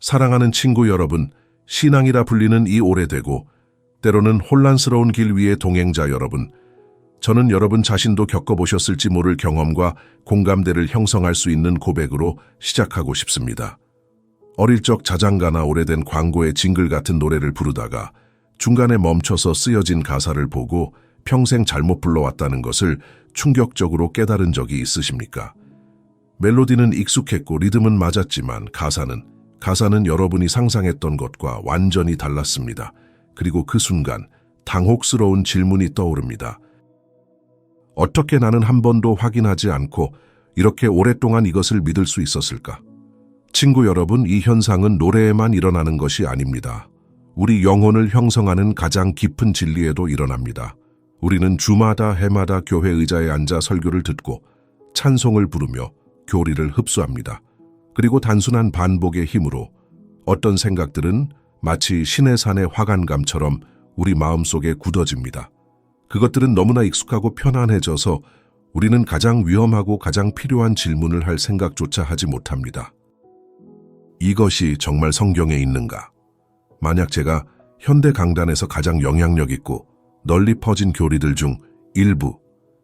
사랑하는 친구 여러분, 신앙이라 불리는 이 오래되고 때로는 혼란스러운 길 위의 동행자 여러분, 저는 여러분 자신도 겪어보셨을지 모를 경험과 공감대를 형성할 수 있는 고백으로 시작하고 싶습니다. 어릴 적 자장가나 오래된 광고의 징글 같은 노래를 부르다가 중간에 멈춰서 쓰여진 가사를 보고 평생 잘못 불러왔다는 것을 충격적으로 깨달은 적이 있으십니까? 멜로디는 익숙했고 리듬은 맞았지만 가사는 가사는 여러분이 상상했던 것과 완전히 달랐습니다. 그리고 그 순간 당혹스러운 질문이 떠오릅니다. 어떻게 나는 한 번도 확인하지 않고 이렇게 오랫동안 이것을 믿을 수 있었을까? 친구 여러분, 이 현상은 노래에만 일어나는 것이 아닙니다. 우리 영혼을 형성하는 가장 깊은 진리에도 일어납니다. 우리는 주마다 해마다 교회 의자에 앉아 설교를 듣고 찬송을 부르며 교리를 흡수합니다. 그리고 단순한 반복의 힘으로 어떤 생각들은 마치 신의 산의 화관감처럼 우리 마음속에 굳어집니다. 그것들은 너무나 익숙하고 편안해져서 우리는 가장 위험하고 가장 필요한 질문을 할 생각조차 하지 못합니다. 이것이 정말 성경에 있는가? 만약 제가 현대 강단에서 가장 영향력 있고 널리 퍼진 교리들 중 일부,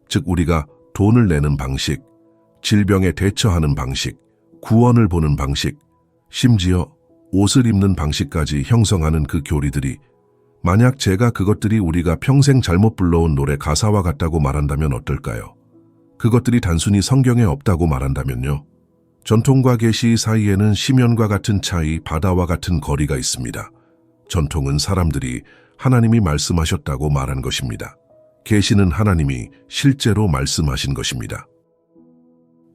즉 우리가 돈을 내는 방식, 질병에 대처하는 방식, 구원을 보는 방식, 심지어 옷을 입는 방식까지 형성하는 그 교리들이 만약 제가 그것들이 우리가 평생 잘못 불러온 노래 가사와 같다고 말한다면 어떨까요? 그것들이 단순히 성경에 없다고 말한다면요. 전통과 계시 사이에는 시면과 같은 차이, 바다와 같은 거리가 있습니다. 전통은 사람들이 하나님이 말씀하셨다고 말한 것입니다. 계시는 하나님이 실제로 말씀하신 것입니다.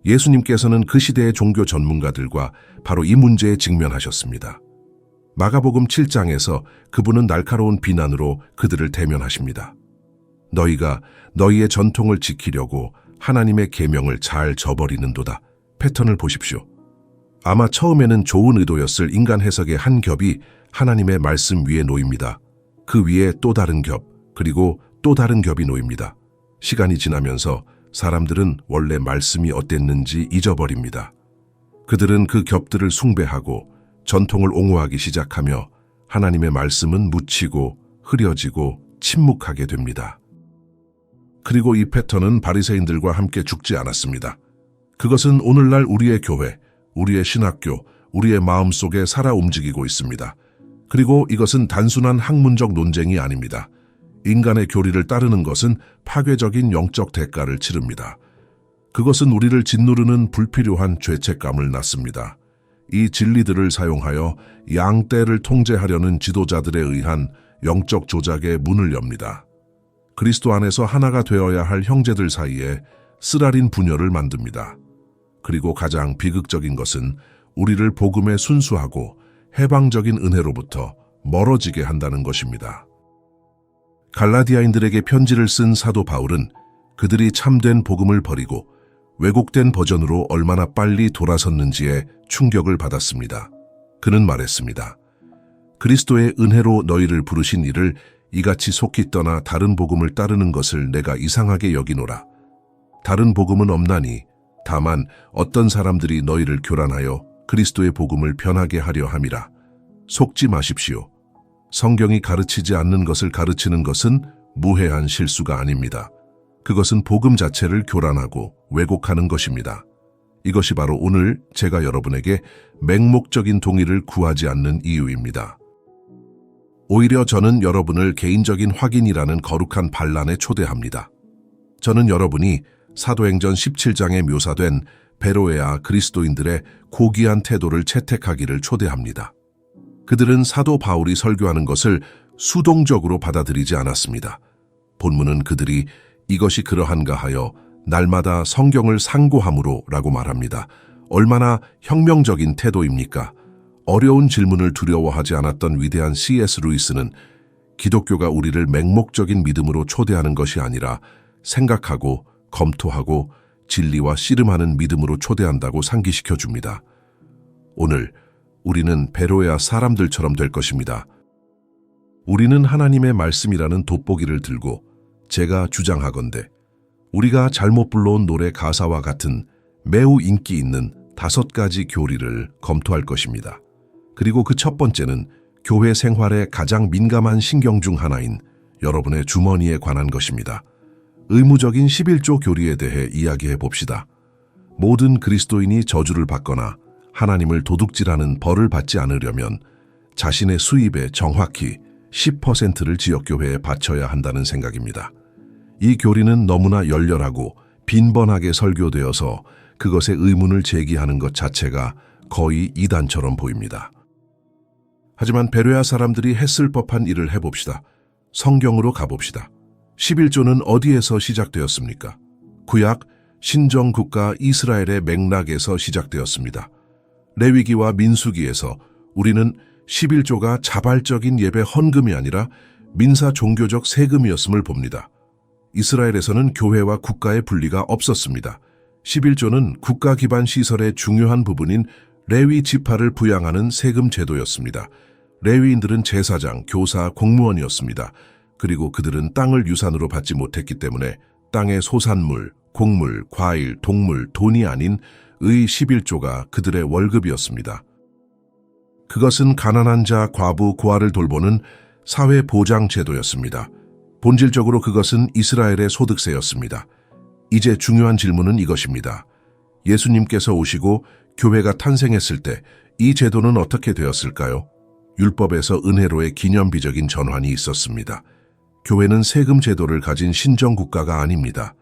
예수님께서는 그 시대의 종교 전문가들과 바로 이 문제에 직면하셨습니다. 마가복음 7장에서 그분은 날카로운 비난으로 그들을 대면하십니다. 너희가 너희의 전통을 지키려고 하나님의 계명을 잘 저버리는도다. 패턴을 보십시오. 아마 처음에는 좋은 의도였을 인간 해석의 한 겹이 하나님의 말씀 위에 놓입니다. 그 위에 또 다른 겹, 그리고 또 다른 겹이 놓입니다. 시간이 지나면서 사람들은 원래 말씀이 어땠는지 잊어버립니다. 그들은 그 겹들을 숭배하고 전통을 옹호하기 시작하며 하나님의 말씀은 묻히고 흐려지고 침묵하게 됩니다. 그리고 이 패턴은 바리새인들과 함께 죽지 않았습니다. 그것은 오늘날 우리의 교회, 우리의 신학교, 우리의 마음 속에 살아 움직이고 있습니다. 그리고 이것은 단순한 학문적 논쟁이 아닙니다. 인간의 교리를 따르는 것은 파괴적인 영적 대가를 치릅니다. 그것은 우리를 짓누르는 불필요한 죄책감을 낳습니다. 이 진리들을 사용하여 양떼를 통제하려는 지도자들에 의한 영적 조작의 문을 엽니다. 그리스도 안에서 하나가 되어야 할 형제들 사이에 쓰라린 분열을 만듭니다. 그리고 가장 비극적인 것은 우리를 복음에 순수하고 해방적인 은혜로부터 멀어지게 한다는 것입니다. 갈라디아인들에게 편지를 쓴 사도 바울은 그들이 참된 복음을 버리고 왜곡된 버전으로 얼마나 빨리 돌아섰는지에 충격을 받았습니다. 그는 말했습니다. 그리스도의 은혜로 너희를 부르신 이를 이같이 속히 떠나 다른 복음을 따르는 것을 내가 이상하게 여기노라. 다른 복음은 없나니 다만 어떤 사람들이 너희를 교란하여 그리스도의 복음을 변하게 하려 함이라. 속지 마십시오. 성경이 가르치지 않는 것을 가르치는 것은 무해한 실수가 아닙니다. 그것은 복음 자체를 교란하고 왜곡하는 것입니다. 이것이 바로 오늘 제가 여러분에게 맹목적인 동의를 구하지 않는 이유입니다. 오히려 저는 여러분을 개인적인 확인이라는 거룩한 반란에 초대합니다. 저는 여러분이 사도행전 17장에 묘사된 베로에아 그리스도인들의 고귀한 태도를 채택하기를 초대합니다. 그들은 사도 바울이 설교하는 것을 수동적으로 받아들이지 않았습니다. 본문은 그들이 이것이 그러한가 하여 날마다 성경을 상고함으로 라고 말합니다. 얼마나 혁명적인 태도입니까? 어려운 질문을 두려워하지 않았던 위대한 C.S. 루이스는 기독교가 우리를 맹목적인 믿음으로 초대하는 것이 아니라 생각하고 검토하고 진리와 씨름하는 믿음으로 초대한다고 상기시켜 줍니다. 오늘 우리는 베로야 사람들처럼 될 것입니다. 우리는 하나님의 말씀이라는 돋보기를 들고 제가 주장하건대 우리가 잘못 불러온 노래 가사와 같은 매우 인기 있는 다섯 가지 교리를 검토할 것입니다. 그리고 그 첫 번째는 교회 생활의 가장 민감한 신경 중 하나인 여러분의 주머니에 관한 것입니다. 의무적인 11조 교리에 대해 이야기해 봅시다. 모든 그리스도인이 저주를 받거나 하나님을 도둑질하는 벌을 받지 않으려면 자신의 수입의 정확히 10%를 지역교회에 바쳐야 한다는 생각입니다. 이 교리는 너무나 열렬하고 빈번하게 설교되어서 그것의 의문을 제기하는 것 자체가 거의 이단처럼 보입니다. 하지만 베레아 사람들이 했을 법한 일을 해봅시다. 성경으로 가봅시다. 11조는 어디에서 시작되었습니까? 구약 신정국가 이스라엘의 맥락에서 시작되었습니다. 레위기와 민수기에서 우리는 11조가 자발적인 예배 헌금이 아니라 민사 종교적 세금이었음을 봅니다. 이스라엘에서는 교회와 국가의 분리가 없었습니다. 11조는 국가 기반 시설의 중요한 부분인 레위 지파를 부양하는 세금 제도였습니다. 레위인들은 제사장, 교사, 공무원이었습니다. 그리고 그들은 땅을 유산으로 받지 못했기 때문에 땅의 소산물, 곡물, 과일, 동물, 돈이 아닌 의 11조가 그들의 월급이었습니다. 그것은 가난한 자, 과부, 고아를 돌보는 사회 보장 제도였습니다. 본질적으로 그것은 이스라엘의 소득세였습니다. 이제 중요한 질문은 이것입니다. 예수님께서 오시고 교회가 탄생했을 때 이 제도는 어떻게 되었을까요? 율법에서 은혜로의 기념비적인 전환이 있었습니다. 교회는 세금 제도를 가진 신정 국가가 아닙니다.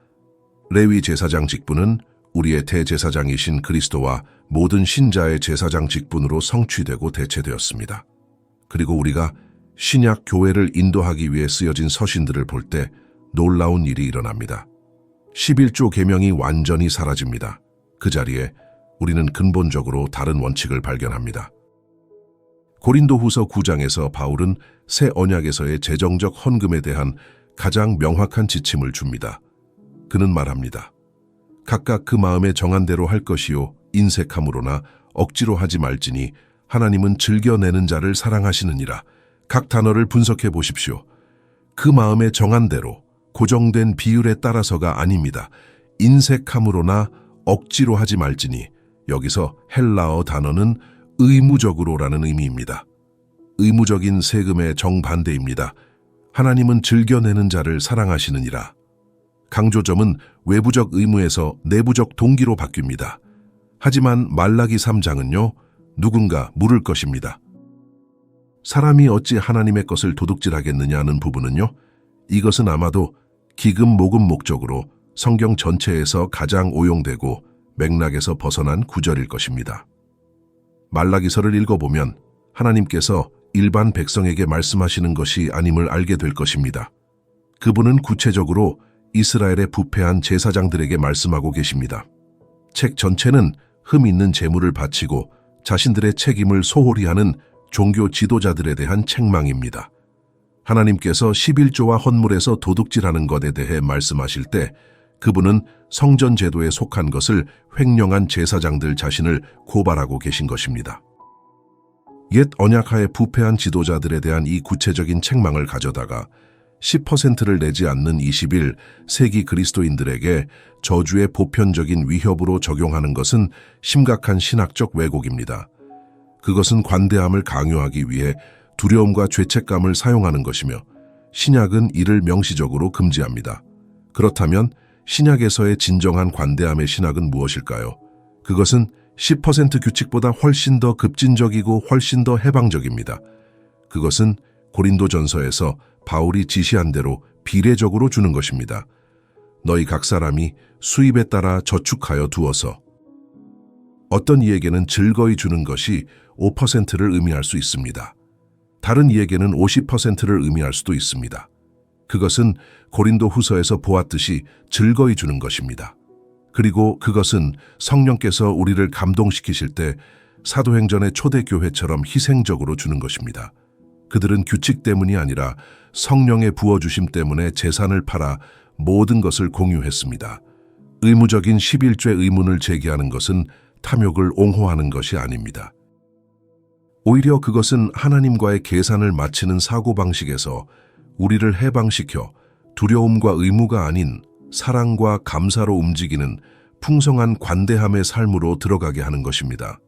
레위 제사장 직분은 우리의 대제사장이신 그리스도와 모든 신자의 제사장 직분으로 성취되고 대체되었습니다. 그리고 우리가 신약 교회를 인도하기 위해 쓰여진 서신들을 볼 때 놀라운 일이 일어납니다. 11조 계명이 완전히 사라집니다. 그 자리에 우리는 근본적으로 다른 원칙을 발견합니다. 고린도후서 9장에서 바울은 새 언약에서의 재정적 헌금에 대한 가장 명확한 지침을 줍니다. 그는 말합니다. 각각 그 마음에 정한 대로 할 것이요 인색함으로나 억지로 하지 말지니 하나님은 즐겨내는 자를 사랑하시느니라. 각 단어를 분석해 보십시오. 그 마음에 정한 대로 고정된 비율에 따라서가 아닙니다. 인색함으로나 억지로 하지 말지니 여기서 헬라어 단어는 의무적으로라는 의미입니다. 의무적인 세금의 정반대입니다. 하나님은 즐겨내는 자를 사랑하시느니라. 강조점은 외부적 의무에서 내부적 동기로 바뀝니다. 하지만 말라기 3장은요, 누군가 물을 것입니다. 사람이 어찌 하나님의 것을 도둑질하겠느냐는 부분은요, 이것은 아마도 기금 모금 목적으로 성경 전체에서 가장 오용되고 맥락에서 벗어난 구절일 것입니다. 말라기서를 읽어보면 하나님께서 일반 백성에게 말씀하시는 것이 아님을 알게 될 것입니다. 그분은 구체적으로 이스라엘의 부패한 제사장들에게 말씀하고 계십니다. 책 전체는 흠 있는 재물을 바치고 자신들의 책임을 소홀히 하는 종교 지도자들에 대한 책망입니다. 하나님께서 11조와 헌물에서 도둑질하는 것에 대해 말씀하실 때 그분은 성전 제도에 속한 것을 횡령한 제사장들 자신을 고발하고 계신 것입니다. 옛 언약하에 부패한 지도자들에 대한 이 구체적인 책망을 가져다가 10%를 내지 않는 21세기 그리스도인들에게 저주의 보편적인 위협으로 적용하는 것은 심각한 신학적 왜곡입니다. 그것은 관대함을 강요하기 위해 두려움과 죄책감을 사용하는 것이며 신약은 이를 명시적으로 금지합니다. 그렇다면 신약에서의 진정한 관대함의 신학은 무엇일까요? 그것은 10% 규칙보다 훨씬 더 급진적이고 훨씬 더 해방적입니다. 그것은 고린도 전서에서 바울이 지시한 대로 비례적으로 주는 것입니다. 너희 각 사람이 수입에 따라 저축하여 두어서 어떤 이에게는 즐거이 주는 것이 5%를 의미할 수 있습니다. 다른 이에게는 50%를 의미할 수도 있습니다. 그것은 고린도 후서에서 보았듯이 즐거이 주는 것입니다. 그리고 그것은 성령께서 우리를 감동시키실 때 사도행전의 초대교회처럼 희생적으로 주는 것입니다. 그들은 규칙 때문이 아니라 성령의 부어주심 때문에 재산을 팔아 모든 것을 공유했습니다. 의무적인 11죄 의문을 제기하는 것은 탐욕을 옹호하는 것이 아닙니다. 오히려 그것은 하나님과의 계산을 마치는 사고방식에서 우리를 해방시켜 두려움과 의무가 아닌 사랑과 감사로 움직이는 풍성한 관대함의 삶으로 들어가게 하는 것입니다.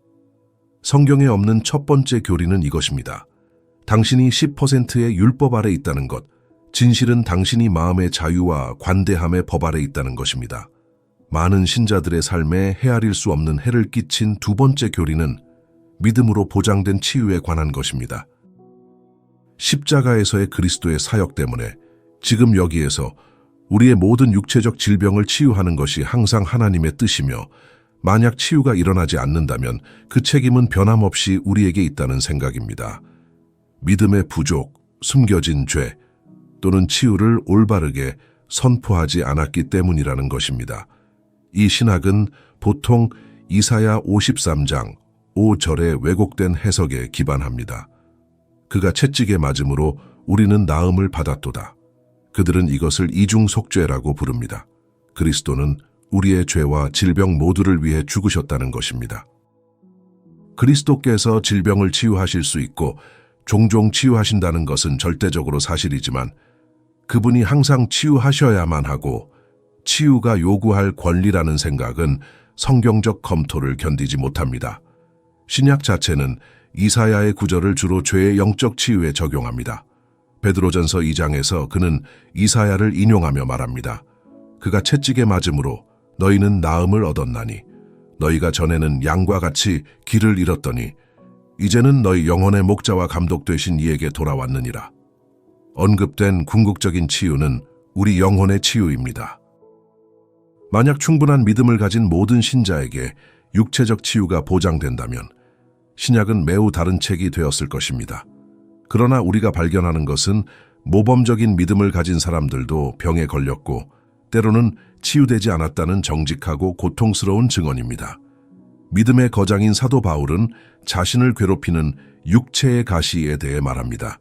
성경에 없는 첫 번째 교리는 이것입니다. 당신이 10%의 율법 아래 있다는 것, 진실은 당신이 마음의 자유와 관대함의 법 아래 있다는 것입니다. 많은 신자들의 삶에 헤아릴 수 없는 해를 끼친 두 번째 교리는 믿음으로 보장된 치유에 관한 것입니다. 십자가에서의 그리스도의 사역 때문에 지금 여기에서 우리의 모든 육체적 질병을 치유하는 것이 항상 하나님의 뜻이며 만약 치유가 일어나지 않는다면 그 책임은 변함없이 우리에게 있다는 생각입니다. 믿음의 부족, 숨겨진 죄 또는 치유를 올바르게 선포하지 않았기 때문이라는 것입니다. 이 신학은 보통 이사야 53장 5절의 왜곡된 해석에 기반합니다. 그가 채찍에 맞음으로 우리는 나음을 받았도다. 그들은 이것을 이중속죄라고 부릅니다. 그리스도는 우리의 죄와 질병 모두를 위해 죽으셨다는 것입니다. 그리스도께서 질병을 치유하실 수 있고 종종 치유하신다는 것은 절대적으로 사실이지만 그분이 항상 치유하셔야만 하고 치유가 요구할 권리라는 생각은 성경적 검토를 견디지 못합니다. 신약 자체는 이사야의 구절을 주로 죄의 영적 치유에 적용합니다. 베드로전서 2장에서 그는 이사야를 인용하며 말합니다. 그가 채찍에 맞음으로 너희는 나음을 얻었나니 너희가 전에는 양과 같이 길을 잃었더니 이제는 너희 영혼의 목자와 감독 되신 이에게 돌아왔느니라. 언급된 궁극적인 치유는 우리 영혼의 치유입니다. 만약 충분한 믿음을 가진 모든 신자에게 육체적 치유가 보장된다면 신약은 매우 다른 책이 되었을 것입니다. 그러나 우리가 발견하는 것은 모범적인 믿음을 가진 사람들도 병에 걸렸고 때로는 치유되지 않았다는 정직하고 고통스러운 증언입니다. 믿음의 거장인 사도 바울은 자신을 괴롭히는 육체의 가시에 대해 말합니다.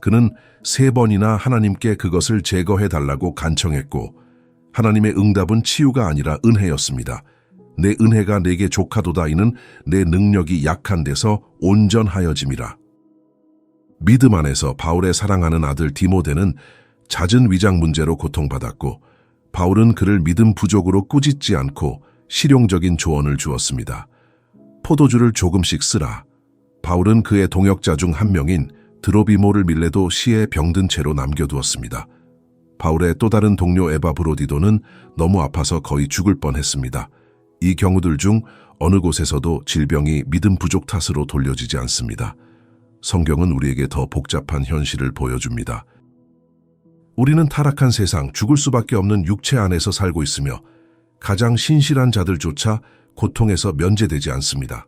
그는 세 번이나 하나님께 그것을 제거해 달라고 간청했고 하나님의 응답은 치유가 아니라 은혜였습니다. 내 은혜가 내게 족하도다 이는 내 능력이 약한 데서 온전하여짐이라. 믿음 안에서 바울의 사랑하는 아들 디모데는 잦은 위장 문제로 고통받았고 바울은 그를 믿음 부족으로 꾸짖지 않고 실용적인 조언을 주었습니다. 포도주를 조금씩 쓰라. 바울은 그의 동역자 중 한 명인 드로비모를 밀레도 시에 병든 채로 남겨두었습니다. 바울의 또 다른 동료 에바 브로디도는 너무 아파서 거의 죽을 뻔했습니다. 이 경우들 중 어느 곳에서도 질병이 믿음 부족 탓으로 돌려지지 않습니다. 성경은 우리에게 더 복잡한 현실을 보여줍니다. 우리는 타락한 세상, 죽을 수밖에 없는 육체 안에서 살고 있으며 가장 신실한 자들조차 고통에서 면제되지 않습니다.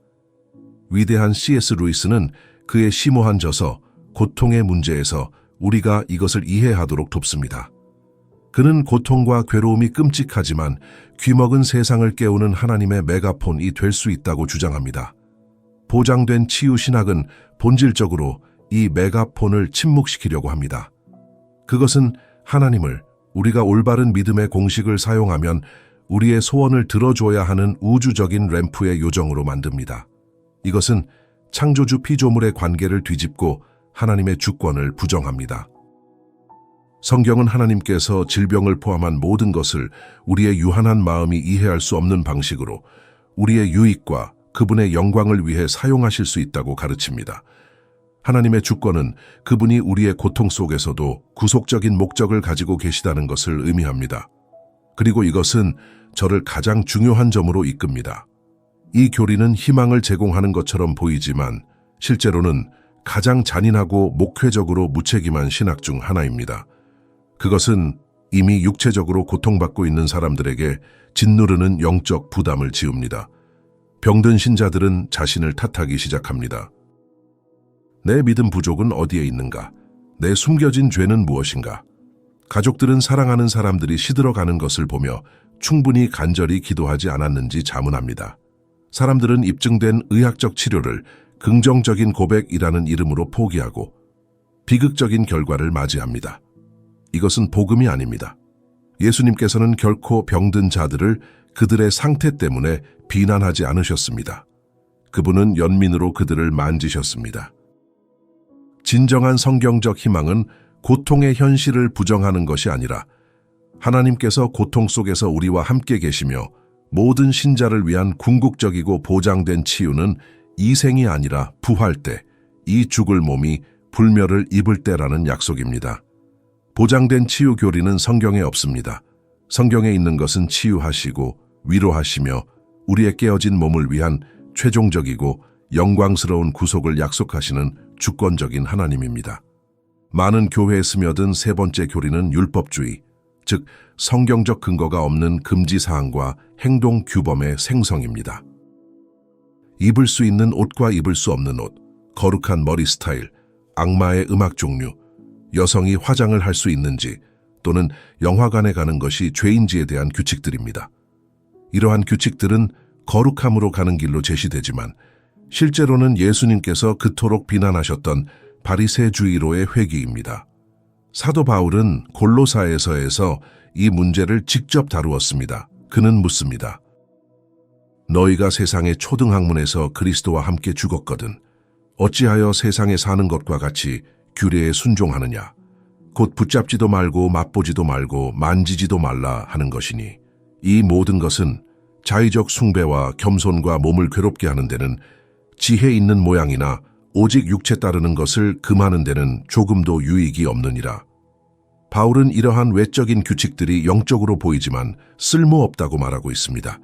위대한 C.S. 루이스는 그의 심오한 저서 고통의 문제에서 우리가 이것을 이해하도록 돕습니다. 그는 고통과 괴로움이 끔찍하지만 귀먹은 세상을 깨우는 하나님의 메가폰이 될 수 있다고 주장합니다. 보장된 치유 신학은 본질적으로 이 메가폰을 침묵시키려고 합니다. 그것은 하나님을 우리가 올바른 믿음의 공식을 사용하면 우리의 소원을 들어줘야 하는 우주적인 램프의 요정으로 만듭니다. 이것은 창조주 피조물의 관계를 뒤집고 하나님의 주권을 부정합니다. 성경은 하나님께서 질병을 포함한 모든 것을 우리의 유한한 마음이 이해할 수 없는 방식으로 우리의 유익과 그분의 영광을 위해 사용하실 수 있다고 가르칩니다. 하나님의 주권은 그분이 우리의 고통 속에서도 구속적인 목적을 가지고 계시다는 것을 의미합니다. 그리고 이것은 저를 가장 중요한 점으로 이끕니다. 이 교리는 희망을 제공하는 것처럼 보이지만 실제로는 가장 잔인하고 목회적으로 무책임한 신학 중 하나입니다. 그것은 이미 육체적으로 고통받고 있는 사람들에게 짓누르는 영적 부담을 지웁니다. 병든 신자들은 자신을 탓하기 시작합니다. 내 믿음 부족은 어디에 있는가? 내 숨겨진 죄는 무엇인가? 가족들은 사랑하는 사람들이 시들어가는 것을 보며 충분히 간절히 기도하지 않았는지 자문합니다. 사람들은 입증된 의학적 치료를 긍정적인 고백이라는 이름으로 포기하고 비극적인 결과를 맞이합니다. 이것은 복음이 아닙니다. 예수님께서는 결코 병든 자들을 그들의 상태 때문에 비난하지 않으셨습니다. 그분은 연민으로 그들을 만지셨습니다. 진정한 성경적 희망은 고통의 현실을 부정하는 것이 아니라 하나님께서 고통 속에서 우리와 함께 계시며 모든 신자를 위한 궁극적이고 보장된 치유는 이 생이 아니라 부활 때, 이 죽을 몸이 불멸을 입을 때라는 약속입니다. 보장된 치유 교리는 성경에 없습니다. 성경에 있는 것은 치유하시고 위로하시며 우리의 깨어진 몸을 위한 최종적이고 영광스러운 구속을 약속하시는 주권적인 하나님입니다. 많은 교회에 스며든 세 번째 교리는 율법주의, 즉 성경적 근거가 없는 금지 사항과 행동 규범의 생성입니다. 입을 수 있는 옷과 입을 수 없는 옷, 거룩한 머리 스타일, 악마의 음악 종류, 여성이 화장을 할 수 있는지 또는 영화관에 가는 것이 죄인지에 대한 규칙들입니다. 이러한 규칙들은 거룩함으로 가는 길로 제시되지만 실제로는 예수님께서 그토록 비난하셨던 바리새주의로의 회귀입니다. 사도 바울은 골로사에서에서 이 문제를 직접 다루었습니다. 그는 묻습니다. 너희가 세상의 초등학문에서 그리스도와 함께 죽었거든. 어찌하여 세상에 사는 것과 같이 규례에 순종하느냐? 곧 붙잡지도 말고 맛보지도 말고 만지지도 말라 하는 것이니 이 모든 것은 자의적 숭배와 겸손과 몸을 괴롭게 하는 데는 지혜 있는 모양이나 오직 육체 따르는 것을 금하는 데는 조금도 유익이 없느니라. 바울은 이러한 외적인 규칙들이 영적으로 보이지만 쓸모없다고 말하고 있습니다.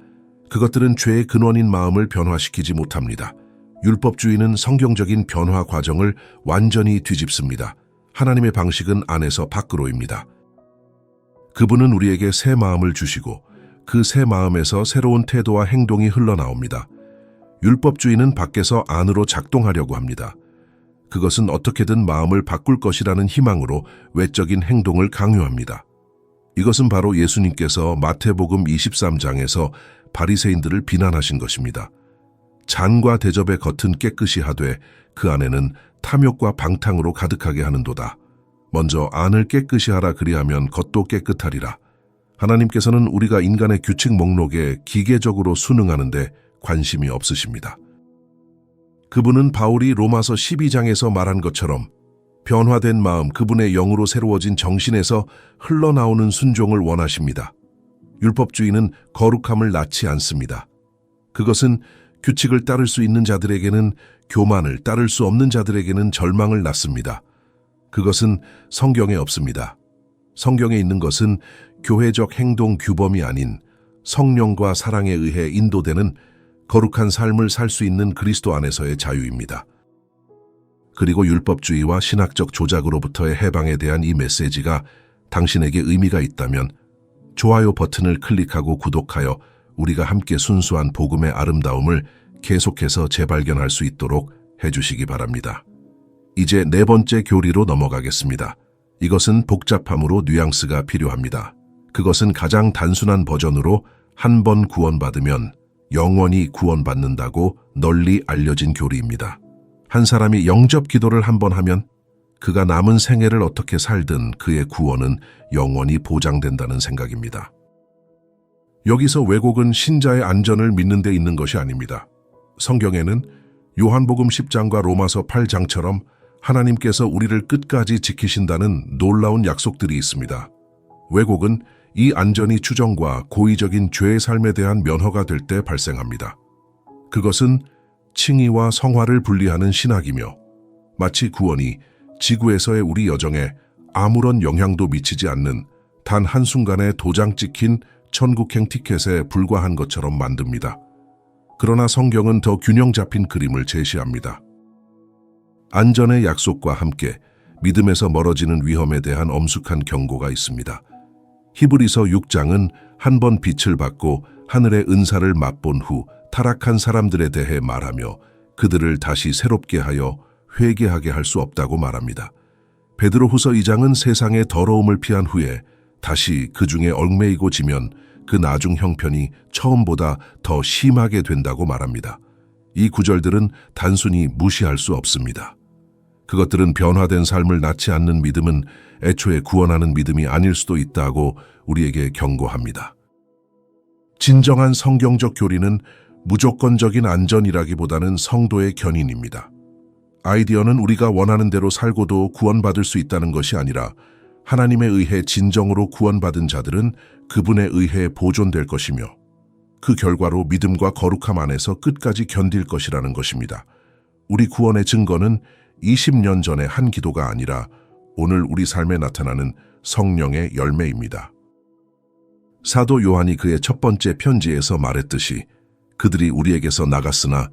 그것들은 죄의 근원인 마음을 변화시키지 못합니다. 율법주의는 성경적인 변화 과정을 완전히 뒤집습니다. 하나님의 방식은 안에서 밖으로입니다. 그분은 우리에게 새 마음을 주시고 그 새 마음에서 새로운 태도와 행동이 흘러나옵니다. 율법주의는 밖에서 안으로 작동하려고 합니다. 그것은 어떻게든 마음을 바꿀 것이라는 희망으로 외적인 행동을 강요합니다. 이것은 바로 예수님께서 마태복음 23장에서 바리새인들을 비난하신 것입니다. 잔과 대접의 겉은 깨끗이 하되 그 안에는 탐욕과 방탕으로 가득하게 하는도다. 먼저 안을 깨끗이 하라 그리하면 겉도 깨끗하리라. 하나님께서는 우리가 인간의 규칙 목록에 기계적으로 순응하는데 관심이 없으십니다. 그분은 바울이 로마서 12장에서 말한 것처럼 변화된 마음, 그분의 영으로 새로워진 정신에서 흘러나오는 순종을 원하십니다. 율법주의는 거룩함을 낳지 않습니다. 그것은 규칙을 따를 수 있는 자들에게는 교만을 따를 수 없는 자들에게는 절망을 낳습니다. 그것은 성경에 없습니다. 성경에 있는 것은 교회적 행동 규범이 아닌 성령과 사랑에 의해 인도되는 거룩한 삶을 살 수 있는 그리스도 안에서의 자유입니다. 그리고 율법주의와 신학적 조작으로부터의 해방에 대한 이 메시지가 당신에게 의미가 있다면 좋아요 버튼을 클릭하고 구독하여 우리가 함께 순수한 복음의 아름다움을 계속해서 재발견할 수 있도록 해주시기 바랍니다. 이제 네 번째 교리로 넘어가겠습니다. 이것은 복잡함으로 뉘앙스가 필요합니다. 그것은 가장 단순한 버전으로 한 번 구원받으면 영원히 구원받는다고 널리 알려진 교리입니다. 한 사람이 영접 기도를 한 번 하면 그가 남은 생애를 어떻게 살든 그의 구원은 영원히 보장된다는 생각입니다. 여기서 왜곡은 신자의 안전을 믿는 데 있는 것이 아닙니다. 성경에는 요한복음 10장과 로마서 8장처럼 하나님께서 우리를 끝까지 지키신다는 놀라운 약속들이 있습니다. 왜곡은 이 안전이 추정과 고의적인 죄의 삶에 대한 면허가 될 때 발생합니다. 그것은 칭의와 성화를 분리하는 신학이며 마치 구원이 지구에서의 우리 여정에 아무런 영향도 미치지 않는 단 한순간에 도장 찍힌 천국행 티켓에 불과한 것처럼 만듭니다. 그러나 성경은 더 균형 잡힌 그림을 제시합니다. 안전의 약속과 함께 믿음에서 멀어지는 위험에 대한 엄숙한 경고가 있습니다. 히브리서 6장은 한 번 빛을 받고 하늘의 은사를 맛본 후 타락한 사람들에 대해 말하며 그들을 다시 새롭게 하여 회개하게 할 수 없다고 말합니다. 베드로 후서 2장은 세상의 더러움을 피한 후에 다시 그 중에 얽매이고 지면 그 나중 형편이 처음보다 더 심하게 된다고 말합니다. 이 구절들은 단순히 무시할 수 없습니다. 그것들은 변화된 삶을 낳지 않는 믿음은 애초에 구원하는 믿음이 아닐 수도 있다고 우리에게 경고합니다. 진정한 성경적 교리는 무조건적인 안전이라기보다는 성도의 견인입니다. 아이디어는 우리가 원하는 대로 살고도 구원받을 수 있다는 것이 아니라 하나님에 의해 진정으로 구원받은 자들은 그분에 의해 보존될 것이며 그 결과로 믿음과 거룩함 안에서 끝까지 견딜 것이라는 것입니다. 우리 구원의 증거는 20년 전의 한 기도가 아니라 오늘 우리 삶에 나타나는 성령의 열매입니다. 사도 요한이 그의 첫 번째 편지에서 말했듯이 그들이 우리에게서 나갔으나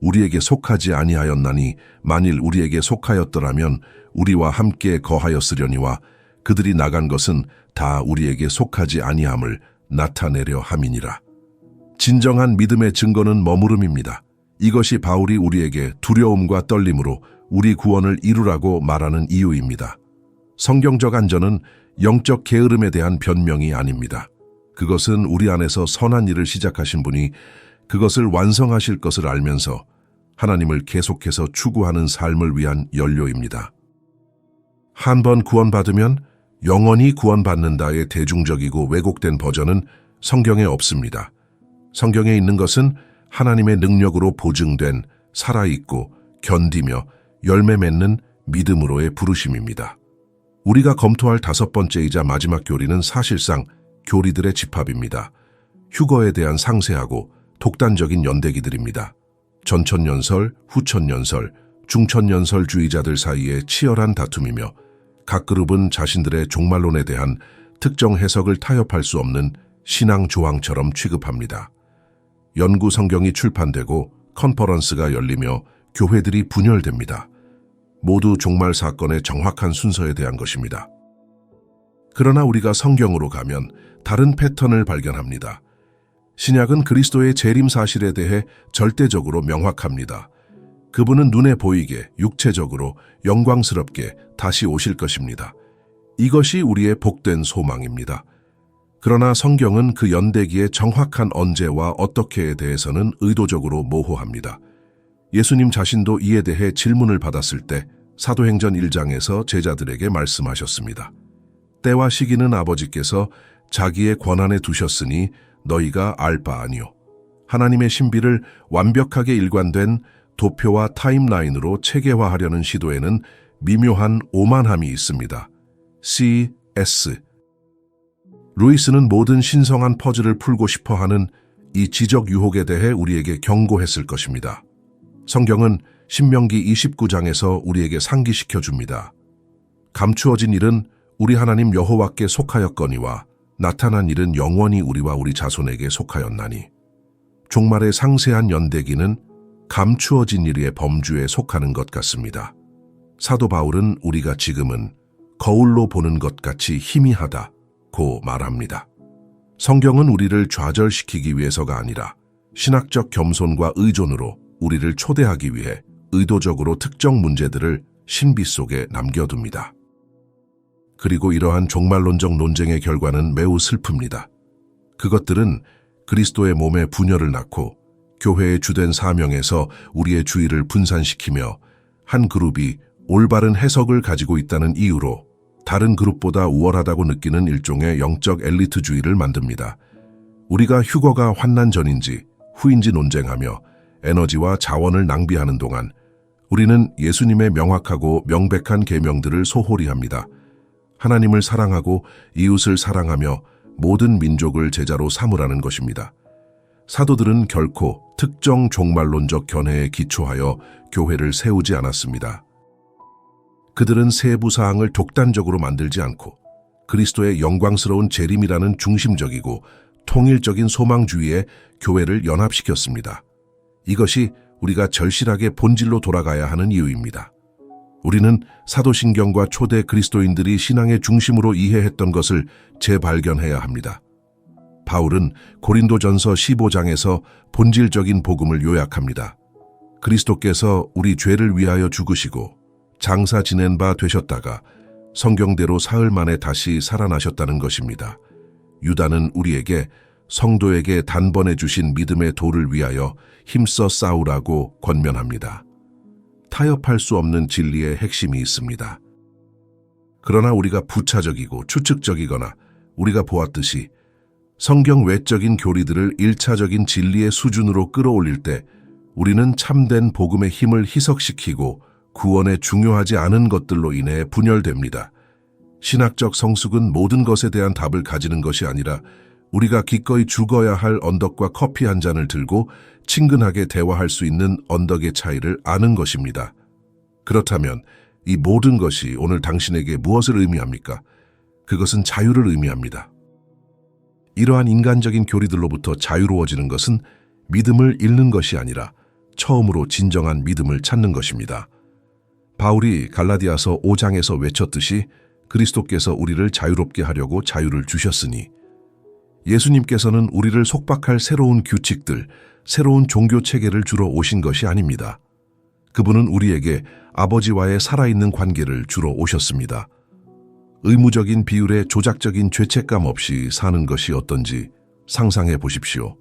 우리에게 속하지 아니하였나니 만일 우리에게 속하였더라면 우리와 함께 거하였으려니와 그들이 나간 것은 다 우리에게 속하지 아니함을 나타내려 함이니라. 진정한 믿음의 증거는 머무름입니다. 이것이 바울이 우리에게 두려움과 떨림으로 우리 구원을 이루라고 말하는 이유입니다. 성경적 안전은 영적 게으름에 대한 변명이 아닙니다. 그것은 우리 안에서 선한 일을 시작하신 분이 그것을 완성하실 것을 알면서 하나님을 계속해서 추구하는 삶을 위한 연료입니다. 한 번 구원받으면 영원히 구원받는다의 대중적이고 왜곡된 버전은 성경에 없습니다. 성경에 있는 것은 하나님의 능력으로 보증된 살아있고 견디며 열매 맺는 믿음으로의 부르심입니다. 우리가 검토할 다섯 번째이자 마지막 교리는 사실상 교리들의 집합입니다. 휴거에 대한 상세하고 독단적인 연대기들입니다. 전천연설, 후천연설, 중천연설주의자들 사이의 치열한 다툼이며 각 그룹은 자신들의 종말론에 대한 특정 해석을 타협할 수 없는 신앙 조항처럼 취급합니다. 연구 성경이 출판되고 컨퍼런스가 열리며 교회들이 분열됩니다. 모두 종말 사건의 정확한 순서에 대한 것입니다. 그러나 우리가 성경으로 가면 다른 패턴을 발견합니다. 신약은 그리스도의 재림 사실에 대해 절대적으로 명확합니다. 그분은 눈에 보이게 육체적으로 영광스럽게 다시 오실 것입니다. 이것이 우리의 복된 소망입니다. 그러나 성경은 그 연대기의 정확한 언제와 어떻게에 대해서는 의도적으로 모호합니다. 예수님 자신도 이에 대해 질문을 받았을 때 사도행전 1장에서 제자들에게 말씀하셨습니다. 때와 시기는 아버지께서 자기의 권한에 두셨으니 너희가 알 바 아니요. 하나님의 신비를 완벽하게 일관된 도표와 타임라인으로 체계화하려는 시도에는 미묘한 오만함이 있습니다. C.S. 루이스는 모든 신성한 퍼즐을 풀고 싶어 하는 이 지적 유혹에 대해 우리에게 경고했을 것입니다. 성경은 신명기 29장에서 우리에게 상기시켜 줍니다. 감추어진 일은 우리 하나님 여호와께 속하였거니와 나타난 일은 영원히 우리와 우리 자손에게 속하였나니 종말의 상세한 연대기는 감추어진 일의 범주에 속하는 것 같습니다. 사도 바울은 우리가 지금은 거울로 보는 것 같이 희미하다고 말합니다. 성경은 우리를 좌절시키기 위해서가 아니라 신학적 겸손과 의존으로 우리를 초대하기 위해 의도적으로 특정 문제들을 신비 속에 남겨둡니다. 그리고 이러한 종말론적 논쟁의 결과는 매우 슬픕니다. 그것들은 그리스도의 몸에 분열을 낳고 교회의 주된 사명에서 우리의 주의를 분산시키며 한 그룹이 올바른 해석을 가지고 있다는 이유로 다른 그룹보다 우월하다고 느끼는 일종의 영적 엘리트주의를 만듭니다. 우리가 휴거가 환난 전인지 후인지 논쟁하며 에너지와 자원을 낭비하는 동안 우리는 예수님의 명확하고 명백한 계명들을 소홀히 합니다. 하나님을 사랑하고 이웃을 사랑하며 모든 민족을 제자로 삼으라는 것입니다. 사도들은 결코 특정 종말론적 견해에 기초하여 교회를 세우지 않았습니다. 그들은 세부 사항을 독단적으로 만들지 않고 그리스도의 영광스러운 재림이라는 중심적이고 통일적인 소망주의에 교회를 연합시켰습니다. 이것이 우리가 절실하게 본질로 돌아가야 하는 이유입니다. 우리는 사도신경과 초대 그리스도인들이 신앙의 중심으로 이해했던 것을 재발견해야 합니다. 바울은 고린도전서 15장에서 본질적인 복음을 요약합니다. 그리스도께서 우리 죄를 위하여 죽으시고 장사 지낸 바 되셨다가 성경대로 사흘 만에 다시 살아나셨다는 것입니다. 유다는 우리에게 성도에게 단번에 주신 믿음의 도를 위하여 힘써 싸우라고 권면합니다. 타협할 수 없는 진리의 핵심이 있습니다. 그러나 우리가 부차적이고 추측적이거나 우리가 보았듯이 성경 외적인 교리들을 일차적인 진리의 수준으로 끌어올릴 때 우리는 참된 복음의 힘을 희석시키고 구원에 중요하지 않은 것들로 인해 분열됩니다. 신학적 성숙은 모든 것에 대한 답을 가지는 것이 아니라 우리가 기꺼이 죽어야 할 언덕과 커피 한 잔을 들고 친근하게 대화할 수 있는 언덕의 차이를 아는 것입니다. 그렇다면 이 모든 것이 오늘 당신에게 무엇을 의미합니까? 그것은 자유를 의미합니다. 이러한 인간적인 교리들로부터 자유로워지는 것은 믿음을 잃는 것이 아니라 처음으로 진정한 믿음을 찾는 것입니다. 바울이 갈라디아서 5장에서 외쳤듯이 그리스도께서 우리를 자유롭게 하려고 자유를 주셨으니 예수님께서는 우리를 속박할 새로운 규칙들, 새로운 종교 체계를 주러 오신 것이 아닙니다. 그분은 우리에게 아버지와의 살아있는 관계를 주러 오셨습니다. 의무적인 비율에 조작적인 죄책감 없이 사는 것이 어떤지 상상해 보십시오.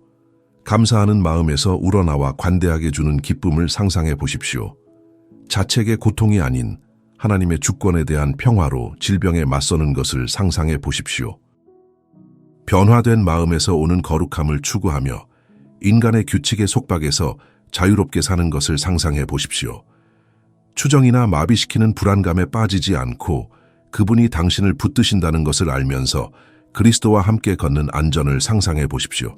감사하는 마음에서 우러나와 관대하게 주는 기쁨을 상상해 보십시오. 자책의 고통이 아닌 하나님의 주권에 대한 평화로 질병에 맞서는 것을 상상해 보십시오. 변화된 마음에서 오는 거룩함을 추구하며 인간의 규칙의 속박에서 자유롭게 사는 것을 상상해 보십시오. 추정이나 마비시키는 불안감에 빠지지 않고 그분이 당신을 붙드신다는 것을 알면서 그리스도와 함께 걷는 안전을 상상해 보십시오.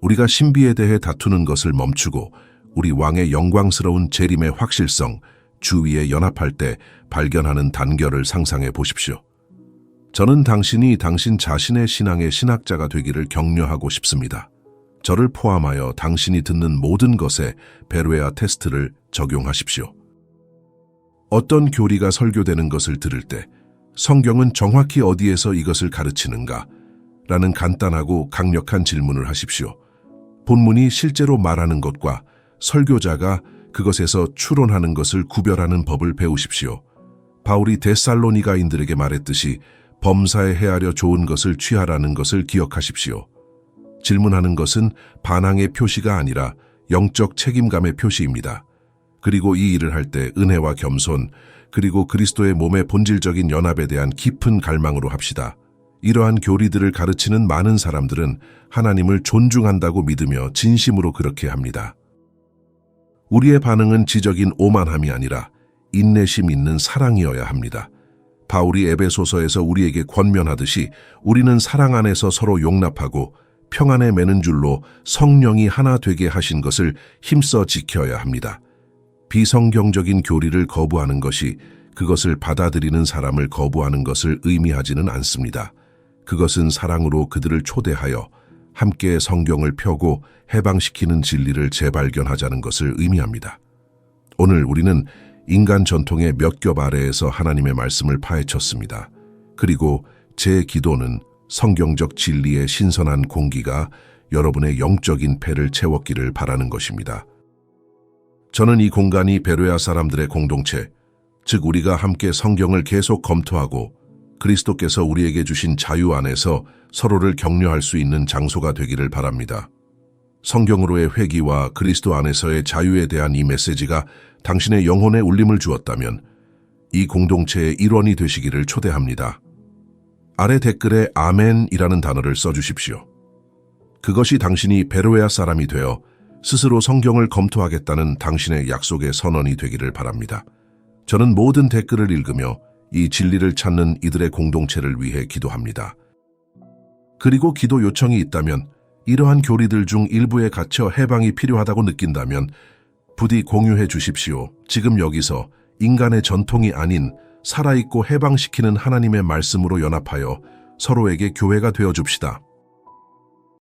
우리가 신비에 대해 다투는 것을 멈추고 우리 왕의 영광스러운 재림의 확실성, 주위에 연합할 때 발견하는 단결을 상상해 보십시오. 저는 당신이 당신 자신의 신앙의 신학자가 되기를 격려하고 싶습니다. 저를 포함하여 당신이 듣는 모든 것에 베르웨아 테스트를 적용하십시오. 어떤 교리가 설교되는 것을 들을 때 성경은 정확히 어디에서 이것을 가르치는가? 라는 간단하고 강력한 질문을 하십시오. 본문이 실제로 말하는 것과 설교자가 그것에서 추론하는 것을 구별하는 법을 배우십시오. 바울이 데살로니가인들에게 말했듯이 범사에 헤아려 좋은 것을 취하라는 것을 기억하십시오. 질문하는 것은 반항의 표시가 아니라 영적 책임감의 표시입니다. 그리고 이 일을 할 때 은혜와 겸손, 그리고 그리스도의 몸의 본질적인 연합에 대한 깊은 갈망으로 합시다. 이러한 교리들을 가르치는 많은 사람들은 하나님을 존중한다고 믿으며 진심으로 그렇게 합니다. 우리의 반응은 지적인 오만함이 아니라 인내심 있는 사랑이어야 합니다. 바울이 에베소서에서 우리에게 권면하듯이 우리는 사랑 안에서 서로 용납하고 평안에 매는 줄로 성령이 하나 되게 하신 것을 힘써 지켜야 합니다. 비성경적인 교리를 거부하는 것이 그것을 받아들이는 사람을 거부하는 것을 의미하지는 않습니다. 그것은 사랑으로 그들을 초대하여 함께 성경을 펴고 해방시키는 진리를 재발견하자는 것을 의미합니다. 오늘 우리는 인간 전통의 몇 겹 아래에서 하나님의 말씀을 파헤쳤습니다. 그리고 제 기도는 성경적 진리의 신선한 공기가 여러분의 영적인 폐를 채웠기를 바라는 것입니다. 저는 이 공간이 베르야 사람들의 공동체, 즉 우리가 함께 성경을 계속 검토하고 그리스도께서 우리에게 주신 자유 안에서 서로를 격려할 수 있는 장소가 되기를 바랍니다. 성경으로의 회기와 그리스도 안에서의 자유에 대한 이 메시지가 당신의 영혼에 울림을 주었다면 이 공동체의 일원이 되시기를 초대합니다. 아래 댓글에 아멘이라는 단어를 써주십시오. 그것이 당신이 베로웨아 사람이 되어 스스로 성경을 검토하겠다는 당신의 약속의 선언이 되기를 바랍니다. 저는 모든 댓글을 읽으며 이 진리를 찾는 이들의 공동체를 위해 기도합니다. 그리고 기도 요청이 있다면 이러한 교리들 중 일부에 갇혀 해방이 필요하다고 느낀다면 부디 공유해 주십시오. 지금 여기서 인간의 전통이 아닌 살아있고 해방시키는 하나님의 말씀으로 연합하여 서로에게 교회가 되어 줍시다.